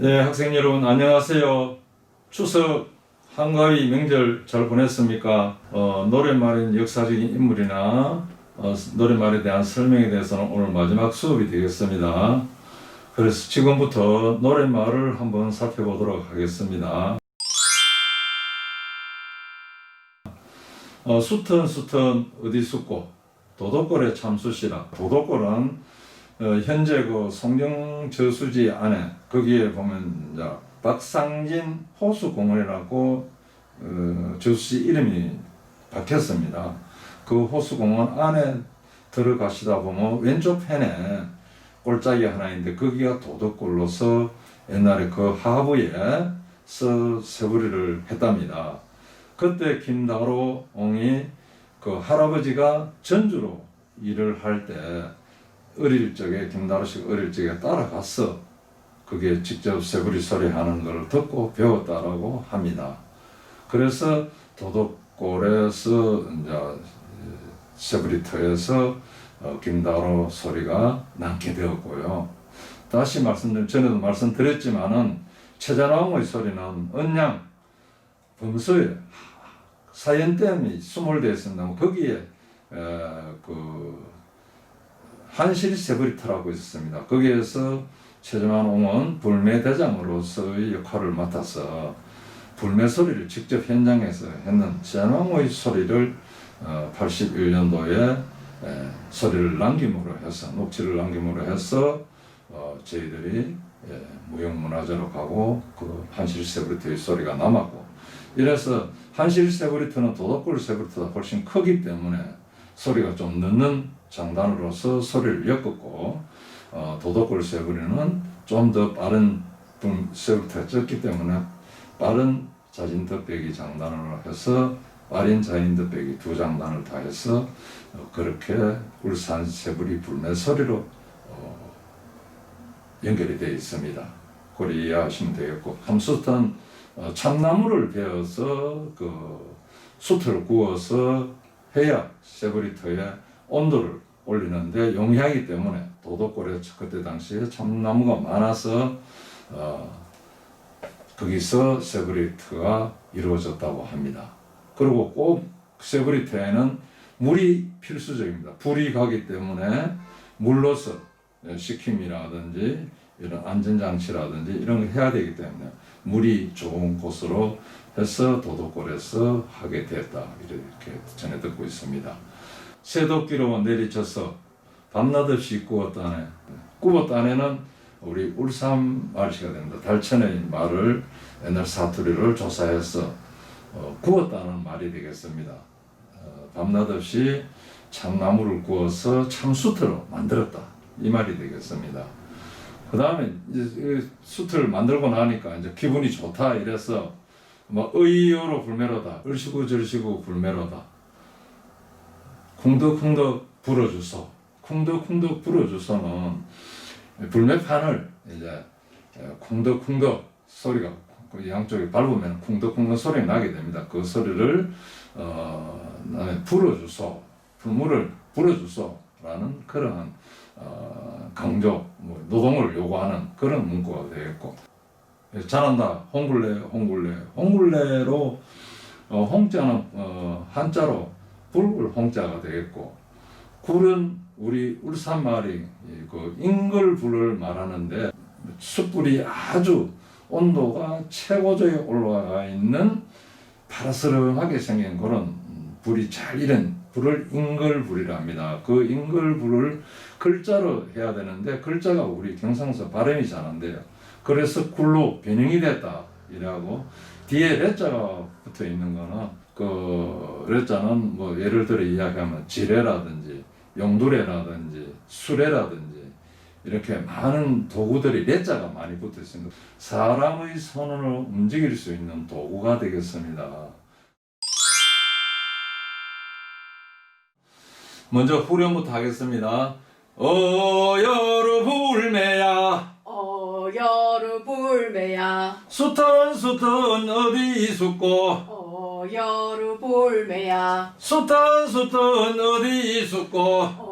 네, 학생 여러분 안녕하세요. 추석 한가위 명절 잘 보냈습니까? 어, 노랫말인 역사적인 인물이나 어, 노랫말에 대한 설명에 대해서는 오늘 마지막 수업이 되겠습니다. 그래서 지금부터 노랫말을 한번 살펴보도록 하겠습니다. 어, 수턴 수턴 어디 숙고 도덕골에 참수시라 도덕골은 어, 현재 그 송정 저수지 안에 거기에 보면 이제 박상진 호수공원이라고 어, 저수지 이름이 박혔습니다. 그 호수공원 안에 들어가시다 보면 왼쪽 편에 골짜기 하나 있는데 거기가 도덕골로서 옛날에 그 하부에 서 세부리를 했답니다. 그때 김다로 옹이 그 할아버지가 전주로 일을 할때 어릴 적에 김다로 씨가 어릴 적에 따라가서 그게 직접 세부리 소리 하는 걸 듣고 배웠다라고 합니다. 그래서 도덕골에서 이제 세부리터에서 어, 김다로 소리가 남게 되었고요. 다시 말씀드린 전에도 말씀드렸지만은 최자나무의 소리는 언양 범서에 사연댐이 수몰되어 있습니다. 거기에 에, 그 한실 세브리터라고 있었습니다. 거기에서 최재만 옹은 불매 대장으로서의 역할을 맡아서 불매 소리를 직접 현장에서 했는 최재만의 소리를 어, 81년도에 소리를 남김으로 해서 녹취를 남김으로 해서 어, 저희들이 예, 무형문화재로 가고 그 한실 세브리터의 소리가 남았고 이래서 한실 세브리터는 도덕골 세브리터보다 훨씬 크기 때문에 소리가 좀 늦는 장단으로서 소리를 엮었고 어, 도덕골 세브리는 좀 더 빠른 분 세브리터가 적기 때문에 빠른 자진 덧배기 장단으로 해서 빠른 자진 덧배기 두 장단을 다 해서 어, 그렇게 울산 세브리 불매 소리로 어, 연결이 되어 있습니다. 그걸 이해하시면 되겠고 함수탄 어, 참나무를 베어서 그 숯을 구워서 해야 세브리터에 온도를 올리는데 용이하기 때문에 도덕골에 그때 당시에 참나무가 많아서 어, 거기서 세브리터가 이루어졌다고 합니다. 그리고 꼭 세브리터에는 물이 필수적입니다. 불이 가기 때문에 물로서 식힘이라든지 이런 안전장치라든지 이런 걸 해야 되기 때문에 물이 좋은 곳으로 해서 도덕골에서 하게 됐다 이렇게 전해 듣고 있습니다. 새도끼로 내리쳐서 밤낮 없이 꾸었다네. 꾸었다네는 우리 울산 말씨가 됩니다. 달천의 말을 옛날 사투리를 조사해서 어, 구웠다는 말이 되겠습니다. 어, 밤낮 없이 참나무를 구워서 참수트로 만들었다 이 말이 되겠습니다. 그 다음에 수트를 만들고 나니까 이제 기분이 좋다 이래서 뭐 의요로 불매로다 을시고 절시고 불매로다. 쿵덕쿵덕 불어주소. 쿵덕쿵덕 불어주소는 불매판을 이제 쿵덕쿵덕 소리가 그 양쪽에 밟으면 쿵덕쿵덕 소리 나게 됩니다. 그 소리를 어, 불어주소 불물을 불어주소라는 그런 어, 강조 뭐 노동을 요구하는 그런 문구가 되겠고 예, 잘한다 홍굴레 홍굴레 홍굴레로 어, 홍자는 어, 한자로 붉을 홍자가 되겠고 굴은 우리 울산 말이 이그 인글불을 말하는데 숯불이 아주 온도가 최고조에 올라가 있는 파라스름하게 생긴 그런 불이 잘 이른 불을 인글불이라 합니다. 그 인글불을 글자로 해야 되는데 글자가 우리 경상서 발음이 잘 안 돼요. 그래서 굴로 변형이 됐다 이라고 뒤에 레자가 붙어 있는 거는 그 레자는 뭐 예를 들어 이야기하면 지뢰라든지 용두레라든지 수레라든지 이렇게 많은 도구들이 레자가 많이 붙어 있습니다. 사람의 손으로 움직일 수 있는 도구가 되겠습니다. 먼저 후렴부터 하겠습니다. 어여루 불매야 불매야. 숱한 숱한 어디 있었고? 어여루 불매야. 숱한 숱한 어디 있었고? 어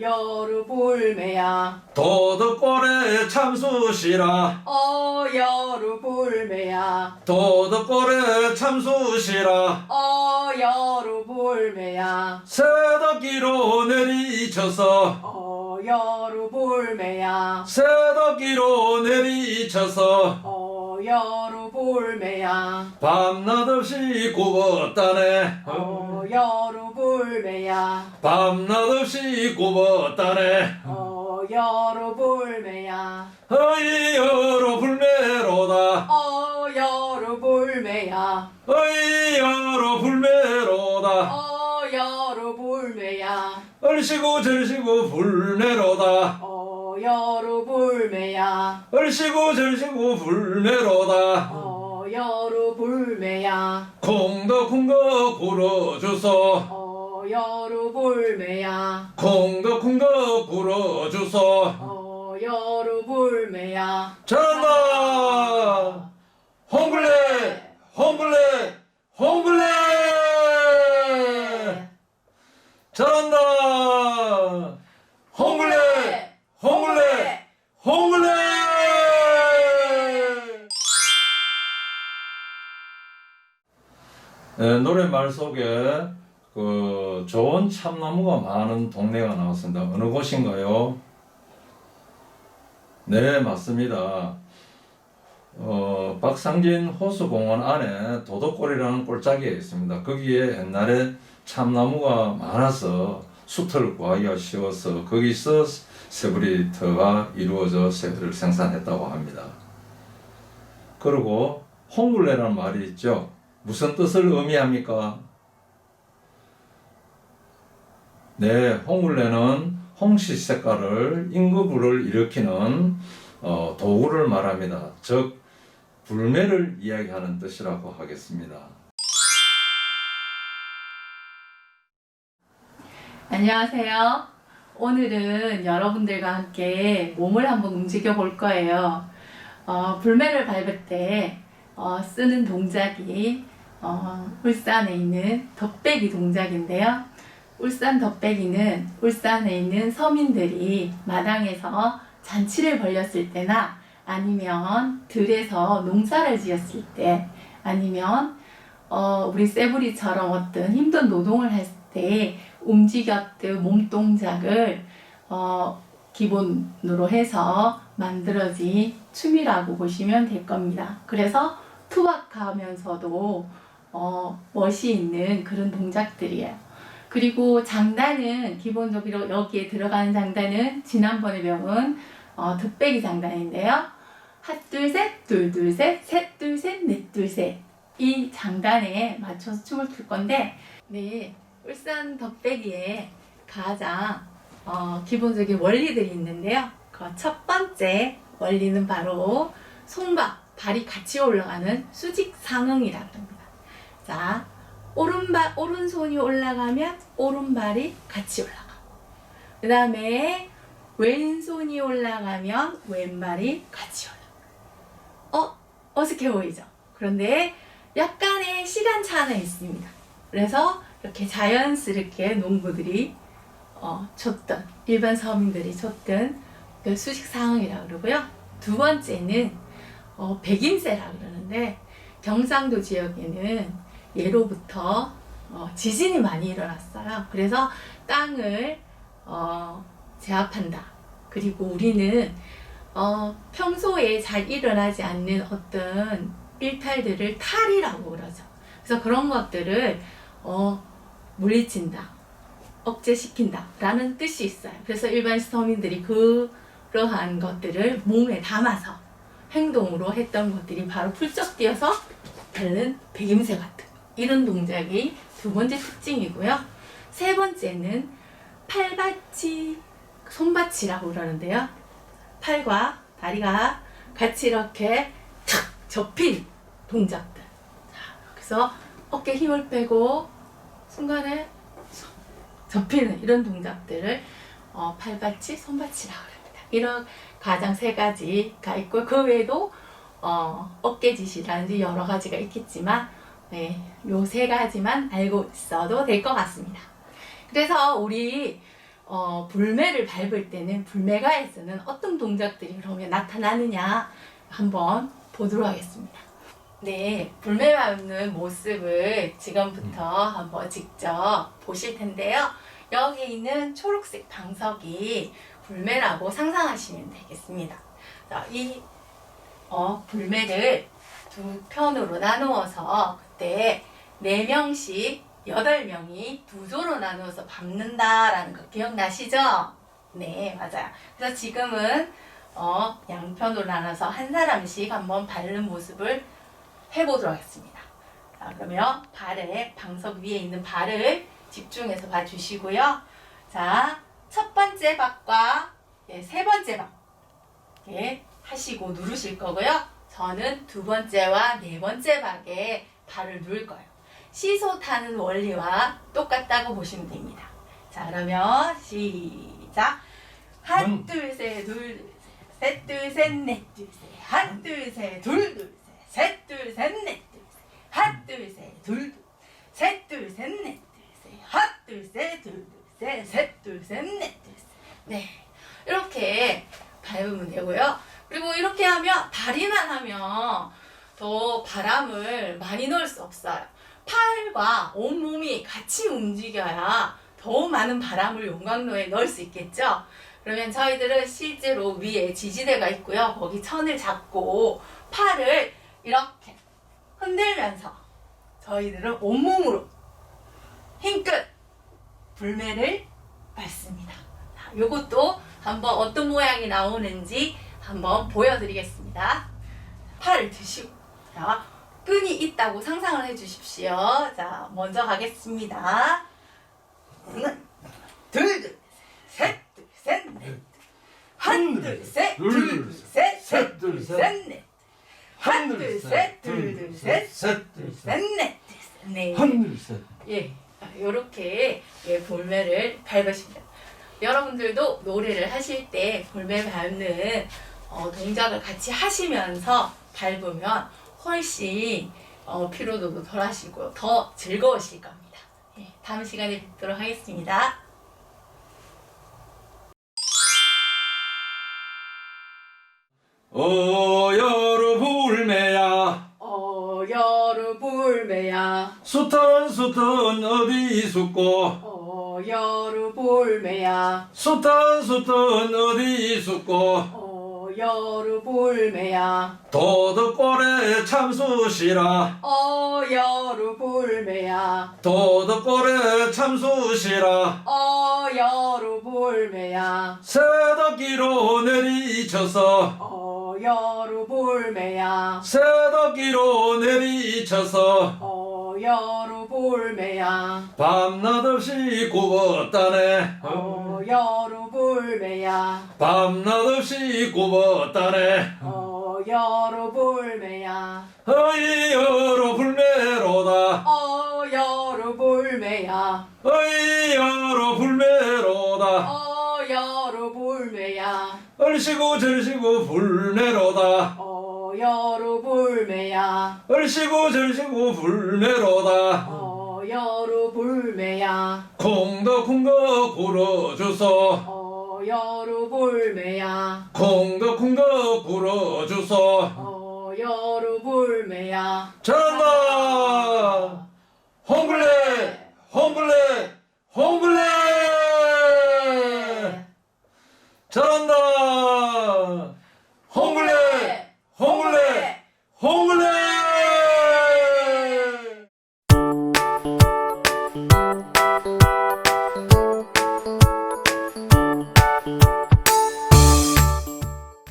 여루 어여루 불매야. 도덕골에 참수시라. 어 여루 불매야. 도덕골에 참수시라. 어 여루 불매야. 새덕기로 내리쳐서. 어 여루 불매야. 새덕기로 내리쳐서. 어 여루 불매야. 밤낮 없이 굽었다네. 어여루 불매야. 밤낮 없이 굽었다네. 어여루 불매야. 어이여로 불매로다. 어여루 불매야. 어이여로 불매로다. 어여루 불매야. 얼씨구 절씨구 불매로다 어여루 불매야. 얼씨구 절씨구 불매로다. 어여루 불매야. 콩도 굴어주소. 어여루 불매야. 콩도 굴어주소. 어여루 불매야. 잘한다 홍블레! 홍블레! 홍블레! 잘한다 네, 노래말 속에 그 좋은 참나무가 많은 동네가 나왔습니다. 어느 곳인가요? 네, 맞습니다. 어, 박상진 호수공원 안에 도덕골이라는 골짜기에 있습니다. 거기에 옛날에 참나무가 많아서 숯을 구하기가 쉬워서 거기서 세브리터가 이루어져 세브를 생산했다고 합니다. 그리고 홍굴레라는 말이 있죠. 무슨 뜻을 의미합니까? 네, 홍굴레는 홍시 색깔을 인구불을 일으키는 어, 도구를 말합니다. 즉 불매를 이야기하는 뜻이라고 하겠습니다. 안녕하세요. 오늘은 여러분들과 함께 몸을 한번 움직여 볼 거예요. 어, 불매를 밟을 때 어, 쓰는 동작이 어, 울산에 있는 덧배기 동작인데요. 울산 덧배기는 울산에 있는 서민들이 마당에서 잔치를 벌렸을 때나 아니면 들에서 농사를 지었을 때 아니면 어, 우리 세부리처럼 어떤 힘든 노동을 할 때 움직였던 몸 동작을 어, 기본으로 해서 만들어진 춤이라고 보시면 될 겁니다. 그래서 투박하면서도 어, 멋이 있는 그런 동작들이에요. 그리고 장단은 기본적으로 여기에 들어가는 장단은 지난번에 배운 어, 득배기 장단인데요. 핫둘 셋 둘둘 셋 셋둘 셋 넷둘 셋 이 장단에 맞춰서 춤을 출 건데 네 울산 덕배기에 가장 어, 기본적인 원리들이 있는데요. 그 첫 번째 원리는 바로 손과 발이 같이 올라가는 수직 상응이라고 합니다. 자, 오른발 오른손이 올라가면 오른발이 같이 올라가. 그 다음에 왼손이 올라가면 왼발이 같이 올라가. 어, 어색해 보이죠? 그런데 약간의 시간차는 있습니다. 그래서 이렇게 자연스럽게 농부들이 어, 쳤던 일반 서민들이 쳤던 그 수직 상황이라고 그러고요. 두 번째는 어, 백임새라고 그러는데 경상도 지역에는 예로부터 어, 지진이 많이 일어났어요. 그래서 땅을 어, 제압한다. 그리고 우리는 어, 평소에 잘 일어나지 않는 어떤 일탈들을 탈이라고 그러죠. 그래서 그런 것들을 어, 물리친다, 억제시킨다 라는 뜻이 있어요. 그래서 일반 서민들이 그러한 것들을 몸에 담아서 행동으로 했던 것들이 바로 풀쩍 뛰어서 밟는 백임새 같은 이런 동작이 두 번째 특징이고요. 세 번째는 팔받치, 손받치라고 그러는데요. 팔과 다리가 같이 이렇게 탁 접힌 동작들. 자, 그래서 어깨 힘을 빼고 순간에 접히는 이런 동작들을 어, 팔받치, 손받치라고 합니다. 이런 가장 세 가지가 있고 그 외에도 어, 어깨짓이라든지 여러 가지가 있겠지만 네, 요세 가지만 알고 있어도 될 것 같습니다. 그래서 우리 어, 불매를 밟을 때는 불매가에서는 어떤 동작들이 그러면 나타나느냐 한번 보도록 하겠습니다. 네, 불매 밟는 모습을 지금부터 한번 직접 보실 텐데요. 여기 있는 초록색 방석이 불매라고 상상하시면 되겠습니다. 자, 이 어, 불매를 두 편으로 나누어서 그때 네 명씩 여덟 명이 두 조로 나누어서 밟는다라는 거 기억나시죠? 네, 맞아요. 그래서 지금은 어, 양편으로 나눠서 한 사람씩 한번 밟는 모습을 해보도록 하겠습니다. 자, 그러면 발을 방석 위에 있는 발을 집중해서 봐주시고요. 자, 첫 번째 박과 예, 세 번째 박 예, 하시고 누르실 거고요. 저는 두 번째와 네 번째 박에 발을 누를 거예요. 시소 타는 원리와 똑같다고 보시면 됩니다. 자, 그러면 시작. 한, 음. 둘, 셋, 둘, 셋, 둘, 셋, 넷, 둘, 셋. 한, 둘, 셋, 둘, 둘, 셋. 셋, 둘, 셋, 넷, 둘, 셋. 한, 둘, 셋, 둘, 둘. 셋, 둘, 셋, 넷, 둘, 셋. 한, 둘, 셋, 둘, 둘, 셋. 셋, 둘, 셋, 넷, 둘, 셋. 네. 이렇게 밟으면 되고요. 그리고 이렇게 하면 다리만 하면 더 바람을 많이 넣을 수 없어요. 팔과 온몸이 같이 움직여야 더 많은 바람을 용광로에 넣을 수 있겠죠? 그러면 저희들은 실제로 위에 지지대가 있고요. 거기 천을 잡고 팔을 이렇게 흔들면서 저희들은 온몸으로 힘끝 불매를 밟습니다. 자, 요것도 한번 어떤 모양이 나오는지 한번 보여드리겠습니다. 팔을 드시고 자, 끈이 있다고 상상을 해주십시오. 자, 먼저 가겠습니다. 하나, 둘, 둘, 셋, 둘, 셋, 넷. 한, 둘, 셋, 둘, 둘, 셋, 셋, 둘, 셋, 넷. 한, 둘, 셋, 둘, 둘, 셋, 셋, 둘, 셋, 넷. 네. 하늘 셋. 예, 이렇게 예, 볼매를 밟으십니다. 여러분들도 노래를 하실 때 볼매 밟는 어, 동작을 같이 하시면서 밟으면 훨씬 어, 피로도도 덜 하시고 더 즐거우실 겁니다. 예, 다음 시간에 뵙도록 하겠습니다. 어여루 불매야 어 여루 불매야 숱한 숱한 어디 있었고 어 여루 불매야. 숱한 숱한 어디 있었고? 어 여루 불매야. 도덕골에 참수시라. 어 여루 불매야. 도덕골에 참수시라. 어 여루 불매야. 새덕기로 내리쳐서. 어 여루 불매야. 새덕기로 내리쳐서. 어 여루 불매야. 밤낮 없이 굽었다네. 어 여루 불매야. 밤낮 없이 굽었다네. 어 여루 불매야. 어이 여로 불매로다. 어 여루 불매야. 어이 여로 불매로다. 어 여루 불매야. 얼씨구 절씨구 불매로다. 어 어여루 불매야. 얼씨구 절씨구 불매로다. 어여루 불매야. 콩덕콩덕 불어주소. 어여루 불매야. 콩덕콩덕 불어주소. 어여루 불매야. 잘한다 홍블레! 홍블레! 홍블레!